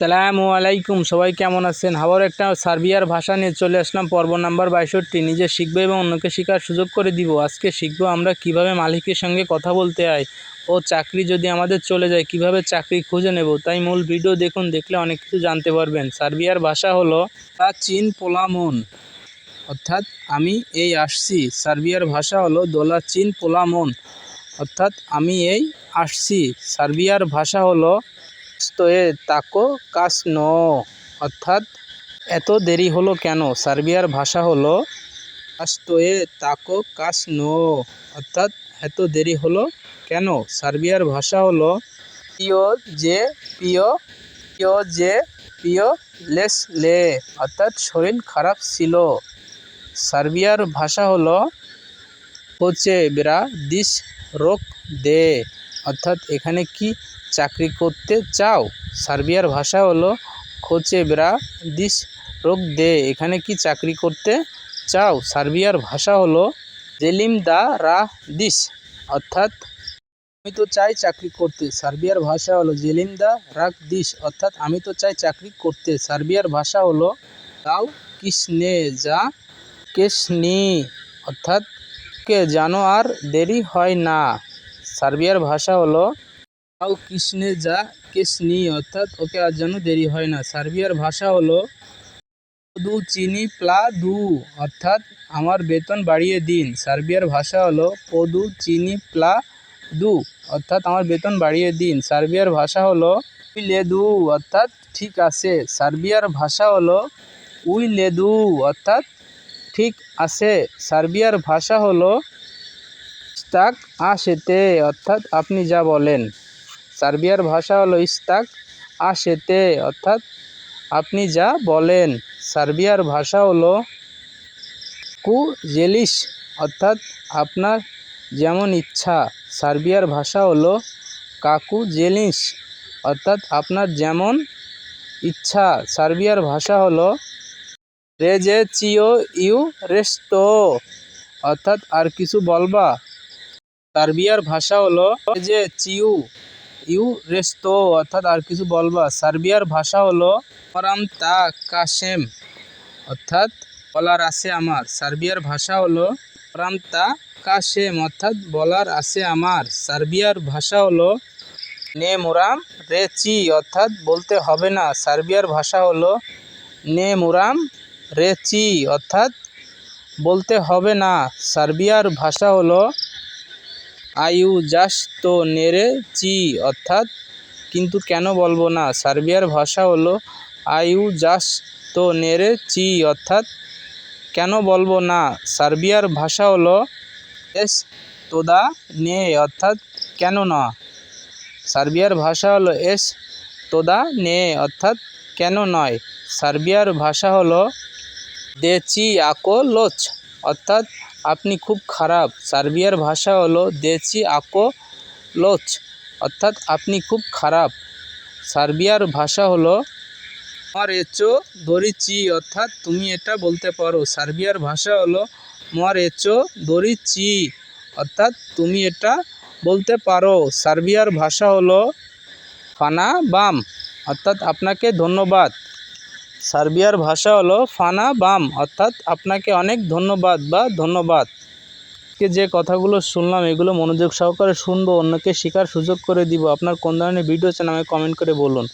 সালামু আলাইকুম, সবাই কেমন আছেন? আবার একটা সার্বিয়ার ভাষা নিয়ে চলে আসলাম, পর্ব নাম্বার বাইষট্টি। নিজে শিখব এবং অন্যকে শেখার সুযোগ করে দিব। আজকে শিখব আমরা কীভাবে মালিকের সঙ্গে কথা বলতে হয় ও চাকরি যদি আমাদের চলে যায়, কীভাবে চাকরি খুঁজে নেব? তাই মূল ভিডিও দেখুন, দেখলে অনেক কিছু জানতে পারবেন। সার্বিয়ার ভাষা হলো চীন পোলামন। অর্থাৎ আমি এই আসছি। সার্বিয়ার ভাষা হলো দোলা চীন পোলামন। অর্থাৎ আমি এই আসছি। সার্বিয়ার ভাষা হলো স্টোয়ে তাকো কাসনো অর্থাৎ, এত দেরি হলো কেন? সার্বিয়ার ভাষা হলো আস্তোয়ে তাকো কাসনো অর্থাৎ, এত দেরি হলো কেন? সার্বিয়ার ভাষা হলো, পিও যে পিও পিও যে পিও লেস লে। অর্থাৎ, শরীর খারাপ ছিল। সার্বিয়ার ভাষা হলো হচ্ছে বেরা দিস রোক দে। অর্থাৎ এখানে কি চাকরি করতে চাও? সার্বিয়ার ভাষা হলো, খোঁচে ব্রা দিস রোগ দে। এখানে কি চাকরি করতে চাও? সার্বিয়ার ভাষা হলো, জেলিম দা রা দিস। অর্থাৎ, আমি তো চাই চাকরি করতে। সার্বিয়ার ভাষা হলো, জেলিম দা রাগ দিস। অর্থাৎ, আমি তো চাই চাকরি করতে। সার্বিয়ার ভাষা হলো, তাও কিসনে যা কেসনি? অর্থাৎ, কে জানো আর দেরি হয় না। সার্বিয়ার ভাষা হলো তাও কৃষ্ণে যা কেসনি অর্থাৎ ওকে আর যেন দেরি হয় না। সার্বিয়ার ভাষা হলো, দু চিনি প্লা দু অর্থাৎ আমার বেতন বাড়িয়ে দিন। সার্বিয়ার ভাষা হলো, পদু চিনি প্লা দু অর্থাৎ আমার বেতন বাড়িয়ে দিন। সার্বিয়ার ভাষা হলো, উই লেদু অর্থাৎ ঠিক আছে। সার্বিয়ার ভাষা হলো, উই লেদু অর্থাৎ ঠিক আছে। সার্বিয়ার ভাষা হলো স্তাক আশেতে, অর্থাৎ আপনি যা বলেন। সার্বিয়ার ভাষা হলো ইস্তাক আশেতে, অর্থাৎ আপনি যা বলেন। সার্বিয়ার ভাষা হলো কু জেলিস অর্থাৎ আপনার যেমন ইচ্ছা। সার্বিয়ার ভাষা হলো কাকু জেলিস অর্থাৎ আপনার যেমন ইচ্ছা। সার্বিয়ার ভাষা হলো রেজে চিও ইউ রেস্তো, অর্থাৎ আর কিছু বলবা? সার্বিয়ার ভাষা হলো যে চিউ, ইউ রেস্তো অর্থাৎ আর কিছু বলবা। সার্বিয়ার ভাষা হলো পরাম তা কাশেম অর্থাৎ বলার আছে আমার। সার্বিয়ার ভাষা হলো পরাম তা কাশেম অর্থাৎ বলার আছে আমার। সার্বিয়ার ভাষা হলো নে মুরাম রে চি অর্থাৎ বলতে হবে না। সার্বিয়ার ভাষা হলো নে মুরাম রে চি অর্থাৎ বলতে হবে না। সার্বিয়ার ভাষা হলো আয়ু জাস তো নেরে চি, অর্থাৎ কিন্তু কেন বলব না, সার্বিয়ার ভাষা হলো আয়ু জাস তো নেরে চি, অর্থাৎ কেন বলব না, সার্বিয়ার ভাষা হলো এস তোদা নে, অর্থাৎ কেন না। সার্বিয়ার ভাষা হলো এস তোদা নে, অর্থাৎ কেন নয়। সার্বিয়ার ভাষা হলো দেচি আকো, লোচ, অর্থাৎ আপনি খুব খারাপ। সার্বিয়ার ভাষা হলো দেচি আকো লোচ অর্থাৎ আপনি খুব খারাপ। সার্বিয়ার ভাষা হলো মর এচো দরিচি, অর্থাৎ তুমি এটা বলতে পারো। সার্বিয়ার ভাষা হলো মর এচো দরিচি, অর্থাৎ তুমি এটা বলতে পারো। সার্বিয়ার ভাষা হলো ফানা বাম, অর্থাৎ আপনাকে ধন্যবাদ। সার্বিয়ার ভাষা হলো ফানা বাম, অর্থাৎ আপনাকে অনেক ধন্যবাদ বা ধন্যবাদ। কে যে কথাগুলো শুনলাম, এগুলো মনোযোগ সহকারে শুনব, অন্যকে শেখার সুযোগ করে দিব। আপনার কোন ধরনের ভিডিও চান আমাকে কমেন্ট করে বলুন।